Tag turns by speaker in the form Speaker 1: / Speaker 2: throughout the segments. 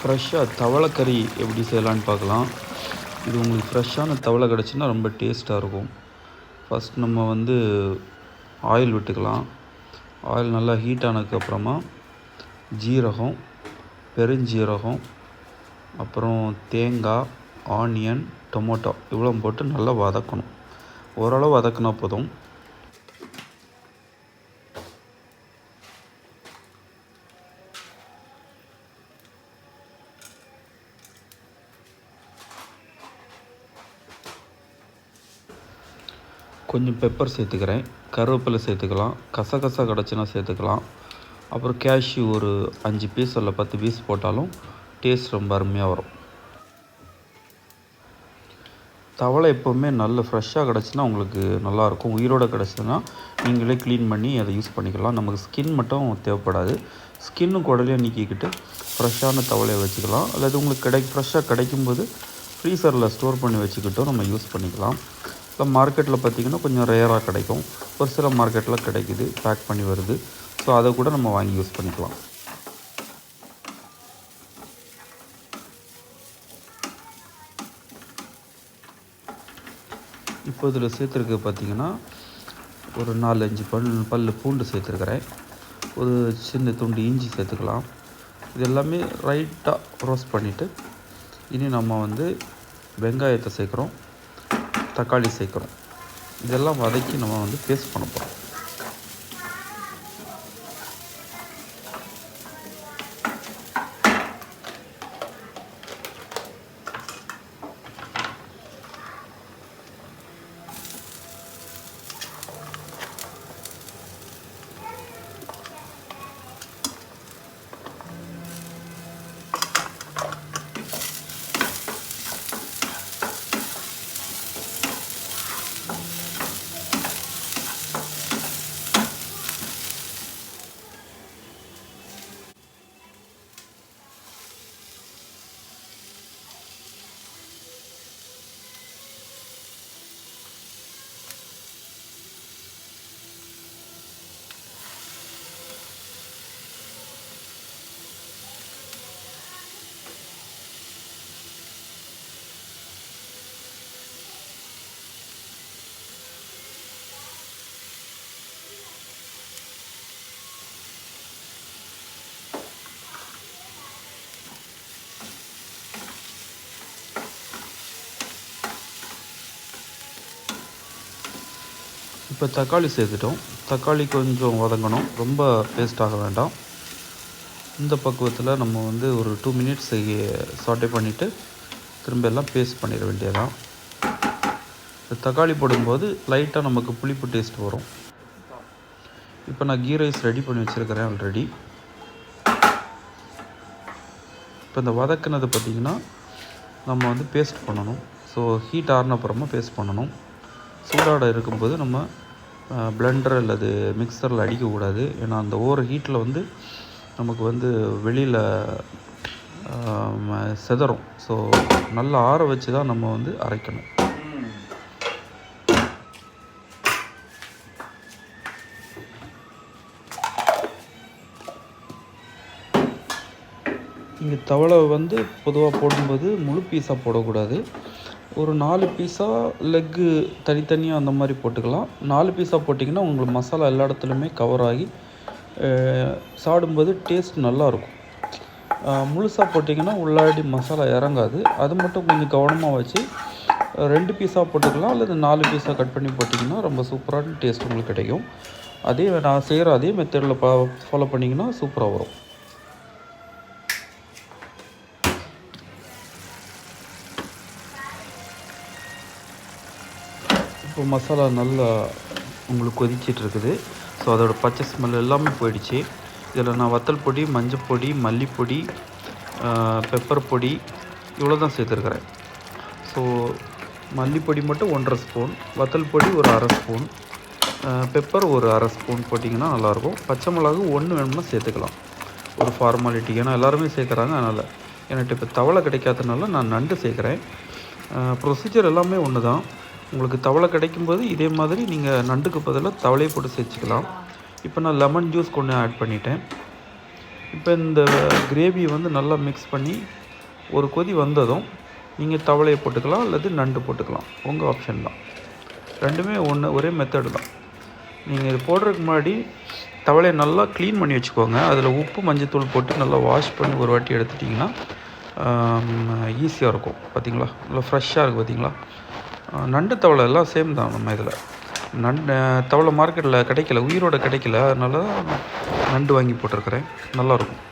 Speaker 1: ஃப்ரெஷ்ஷாக தவளைக்கறி எப்படி செய்யலான்னு பார்க்கலாம். இது உங்களுக்கு ஃப்ரெஷ்ஷான தவளை கிடச்சின்னா ரொம்ப டேஸ்ட்டாக இருக்கும். ஃபஸ்ட் நம்ம வந்து ஆயில் விட்டுக்கலாம். ஆயில் நல்லா ஹீட் ஆனதுக்கப்புறமா ஜீரகம் பெருஞ்சீரகம் அப்புறம் தேங்காய் ஆனியன் டொமேட்டோ இவ்வளோ போட்டு நல்லா வதக்கணும். ஓரளவு வதக்கினா போதும். கொஞ்சம் பெப்பர் சேர்த்துக்கிறேன். கருவேப்பிலை சேர்த்துக்கலாம். கசகசா கிடச்சின்னா சேர்த்துக்கலாம். அப்புறம் கேஷ்யூ ஒரு அஞ்சு பீஸ் இல்லை பத்து பீஸ் போட்டாலும் டேஸ்ட் ரொம்ப அருமையாக வரும். தவளை எப்போவுமே நல்ல ஃப்ரெஷ்ஷாக கிடச்சுன்னா உங்களுக்கு நல்லாயிருக்கும் உயிரோடு கிடச்சதுன்னா நீங்களே க்ளீன் பண்ணி அதை யூஸ் பண்ணிக்கலாம். நமக்கு ஸ்கின் மட்டும் தேவைப்படாது. ஸ்கின்னும் குடலையும் நீக்கிக்கிட்டு ஃப்ரெஷ்ஷான தவளையை வச்சுக்கலாம். அல்லது உங்களுக்கு கிடை ஃப்ரெஷ்ஷாக கிடைக்கும்போது ஃப்ரீசரில் ஸ்டோர் பண்ணி வச்சுக்கிட்டும் நம்ம யூஸ் பண்ணிக்கலாம். இப்போ மார்க்கெட்டில் பார்த்திங்கன்னா கொஞ்சம் ரேராக கிடைக்கும். ஒரு சில மார்க்கெட்டில் கிடைக்குது பேக் பண்ணி வருது. ஸோ அதை கூட நம்ம வாங்கி யூஸ் பண்ணிக்கலாம். இப்போ இதில் சேர்த்துருக்கு பார்த்திங்கன்னா ஒரு நாலஞ்சு பல் பல் பூண்டு சேர்த்துருக்குறேன். ஒரு சின்ன துண்டு இஞ்சி சேர்த்துக்கலாம். இது எல்லாமே ரைட்டாக ரோஸ்ட் பண்ணிவிட்டு இனி நம்ம வந்து வெங்காயத்தை சேர்க்குறோம். தக்காளி சேர்க்குறோம். இதெல்லாம் வதக்கி நம்ம வந்து பேஸ்ட் பண்ண போகிறோம் இப்போ தக்காளி சேர்த்துட்டோம். தக்காளி கொஞ்சம் வதங்கணும். ரொம்ப பேஸ்ட் ஆக வேண்டாம். இந்த பக்குவத்தில் நம்ம வந்து ஒரு டூ மினிட்ஸ் சாட்டே பண்ணிவிட்டு திரும்ப எல்லாம் பேஸ்ட் பண்ணிட வேண்டியதான் தக்காளி போடும்போது லைட்டாக நமக்கு புளிப்பு டேஸ்ட் வரும். இப்போ நான் கீ ரைஸ் ரெடி பண்ணி வச்சுருக்கிறேன் ஆல்ரெடி இப்போ இந்த வதக்குனது பார்த்திங்கன்னா நம்ம வந்து பேஸ்ட் பண்ணணும். ஸோ ஹீட் ஆறினப்புறமா பேஸ்ட் பண்ணணும். சூடாட இருக்கும்போது நம்ம பிளெண்டர் அல்லது மிக்சரில் அடிக்கக்கூடாது ஏன்னா அந்த ஓர ஹீட்டில் வந்து நமக்கு வந்து வெளியில் செதறும். ஸோ நல்லா ஆற வச்சு தான் நம்ம வந்து அரைக்கணும். இங்கே தவளை வந்து பொதுவாக போடும்போது முழு பீஸாக போடக்கூடாது. ஒரு நாலு பீஸாக லெக்கு தனித்தனியாக அந்த மாதிரி போட்டுக்கலாம். நாலு பீஸாக போட்டிங்கன்னா உங்களுக்கு மசாலா எல்லா இடத்துலையுமே கவர் ஆகி சாப்பிடும்போது டேஸ்ட் நல்லாயிருக்கும். முழுசாக போட்டிங்கன்னா உள்ளாடி மசாலா இறங்காது. அது மட்டும் கொஞ்சம் கவனமாக வச்சு ரெண்டு பீஸாக போட்டுக்கலாம். அல்லது நாலு பீஸாக கட் பண்ணி போட்டிங்கன்னா ரொம்ப சூப்பரான டேஸ்ட் உங்களுக்கு கிடைக்கும். அதே நான் செய்கிற அதே மெத்தடில் ஃபாலோ பண்ணிங்கன்னா சூப்பராக வரும். இப்போ மசாலா நல்லா உங்களுக்கு கொதிச்சிட்டு இருக்குது ஸோ அதோட பச்சை ஸ்மெல் எல்லாமே போயிடுச்சு. இதில் நான் வத்தல் பொடி மஞ்சள் பொடி மல்லிப்பொடி பெப்பர் பொடி இவ்வளோ தான் சேர்த்துருக்குறேன். ஸோ மல்லிப்பொடி மட்டும் ஒன்றரை ஸ்பூன் வத்தல் பொடி ஒரு அரை ஸ்பூன் பெப்பர் ஒரு அரை ஸ்பூன் போட்டிங்கன்னா நல்லாயிருக்கும். பச்சை மிளகு ஒன்று வேணும்னா சேர்த்துக்கலாம். ஒரு ஃபார்மாலிட்டி ஏன்னா எல்லாருமே சேர்க்குறாங்க அதனால். எனக்கு இப்போ தவளை கிடைக்காதனால நான் நண்டு சேர்க்குறேன். ப்ரொசீஜர் எல்லாமே ஒன்று தான் உங்களுக்கு தவளை கிடைக்கும்போது இதே மாதிரி நீங்கள் நண்டுக்கு பதிலாக தவளையை போட்டு சேர்த்துக்கலாம். இப்போ நான் லெமன் ஜூஸ் கொண்டு ஆட் பண்ணிட்டேன். இப்போ இந்த கிரேவியை வந்து நல்லா மிக்ஸ் பண்ணி ஒரு கொதி வந்ததும் நீங்கள் தவளையை போட்டுக்கலாம் அல்லது நண்டு போட்டுக்கலாம். உங்கள் ஆப்ஷன் தான். ரெண்டுமே ஒன்று ஒரே மெத்தடு தான். நீங்கள் இது போடுறதுக்கு முன்னாடி தவளையை நல்லா க்ளீன் பண்ணி வச்சுக்கோங்க. அதில் உப்பு மஞ்சத்தூள் போட்டு நல்லா வாஷ் பண்ணி ஒரு வாட்டி எடுத்துட்டிங்கன்னா ஈஸியாக இருக்கும். பார்த்தீங்களா நல்லா ஃப்ரெஷ்ஷாக இருக்குது பார்த்தீங்களா நண்டு தவளை எல்லாம் சேம் தான் நம்ம இதில். நண்டு தவளை மார்க்கெட்டில் கிடைக்கல உயிரோட கிடைக்கல அதனால தான் நண்டு வாங்கி போட்டிருக்கிறேன். நல்லாயிருக்கும்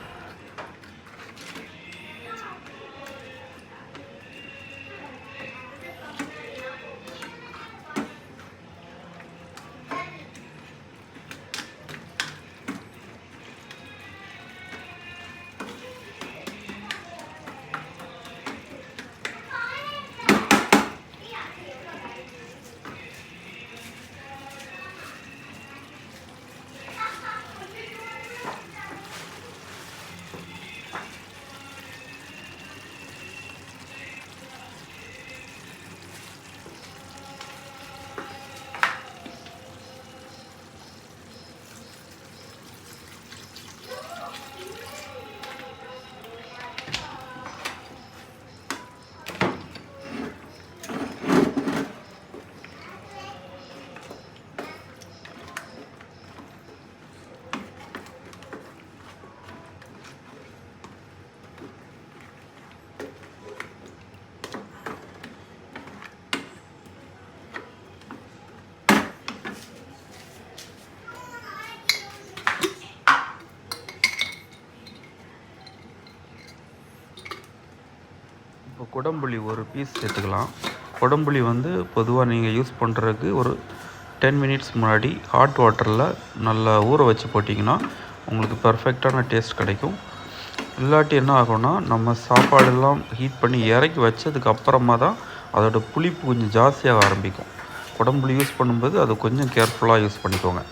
Speaker 1: குடம்புளி ஒரு பீஸ் சேர்த்துக்கலாம் குடம்புளி வந்து பொதுவாக நீங்கள் யூஸ் பண்ணுறதுக்கு ஒரு டென் மினிட்ஸ் முன்னாடி ஹாட் வாட்டரில் நல்லா ஊற வச்சு போட்டிங்கன்னா உங்களுக்கு பர்ஃபெக்டான டேஸ்ட் கிடைக்கும். இல்லாட்டி என்ன ஆகும்னா நம்ம சாப்பாடெல்லாம் ஹீட் பண்ணி இறக்கி வச்சதுக்கு அப்புறமா தான் அதோட புளிப்பு கொஞ்சம் ஜாஸ்தியாக ஆரம்பிக்கும். குடம்புளி யூஸ் பண்ணும்போது அது கொஞ்சம் கேர்ஃபுல்லாக யூஸ் பண்ணிக்கோங்க.